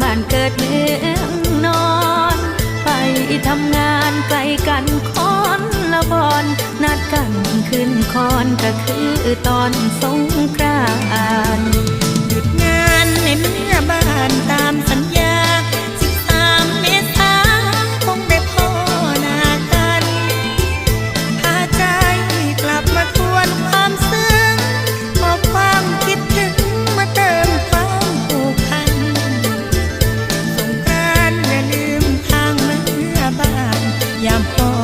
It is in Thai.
บ้านเกิดเมืองนอน ไปทำงานไกลกันคอนละบอน นัดกันขึ้นคอนก็คือตอนสงกราน ยามตอน